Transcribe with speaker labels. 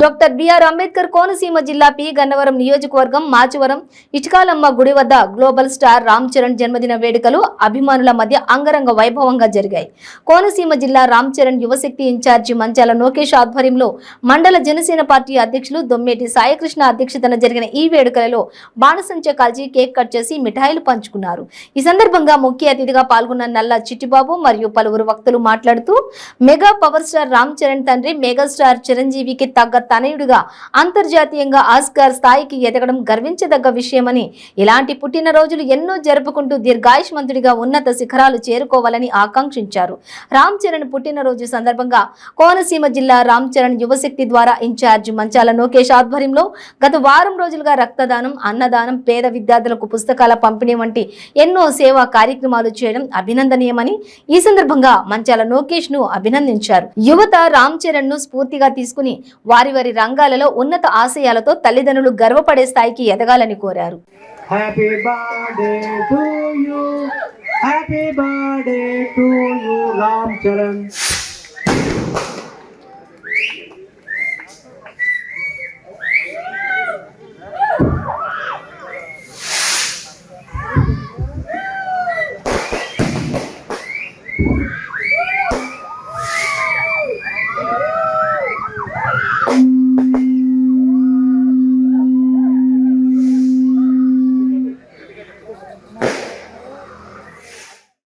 Speaker 1: Doctor BR Ambedkar Konaseema జిల్లా P. Gannavaram నియోజకవర్గం మాచివరం ఇటుకాలమ్మ గుడి వద్ద గ్లోబల్ స్టార్ రామ్ చరణ్ జన్మదిన వేడుకలు అభిమానుల మధ్య అంగరంగ వైభవంగా జరిగాయి. కోనసీమ జిల్లా రామ్ చరణ్ యువశక్తి ఇన్ఛార్జి మంచాల లోకేష్ ఆధ్వర్యంలో మండల జనసేన పార్టీ అధ్యక్షులు దొమ్మేటి సాయకృష్ణ అధ్యక్షతన జరిగిన ఈ వేడుకలలో బాణసంచ కాల్చి కేక్ కట్ చేసి మిఠాయిలు పంచుకున్నారు. ఈ సందర్భంగా ముఖ్య అతిథిగా పాల్గొన్న నల్ల చిట్టిబాబు మరియు పలువురు వక్తలు మాట్లాడుతూ mega power star Ram Charan తండ్రి మెగాస్టార్ చిరంజీవికి తగ్గ తనయుడిగా అంతర్జాతీయంగా ఆస్కార్ స్థాయికి ఎదగడం గర్వించదగ్గ విషయమని ఇలాంటి పుట్టినరోజులు ఎన్నో జరుపుకుంటూ దీర్ఘాయుష్మంతుడిగా ఉన్నత శిఖరాలు చేరుకోవాలని ఆకాంక్షించారు. రామ్ చరణ్ పుట్టినరోజు సందర్భంగా కోనసీమ జిల్లా రామ్ చరణ్ యువశక్తి ద్వారా ఇన్ఛార్జ్ మంచాల లోకేష్ ఆధ్వర్యంలో గత వారం రోజులుగా రక్తదానం అన్నదానం పేద విద్యార్థులకు పుస్తకాల పంపిణీ వంటి ఎన్నో సేవా కార్యక్రమాలు చేయడం అభినందనీయమని ఈ సందర్భంగా మంచాల లోకేష్ను అభినందించారు. యువత రామ్ చరణ్ను స్ఫూర్తిగా తీసుకుని వారి వారి రంగాలలో ఉన్నత ఆశయాలతో తల్లిదండ్రులు గర్వపడే స్థాయికి ఎదగాలని కోరారు
Speaker 2: Thank you. Thank you.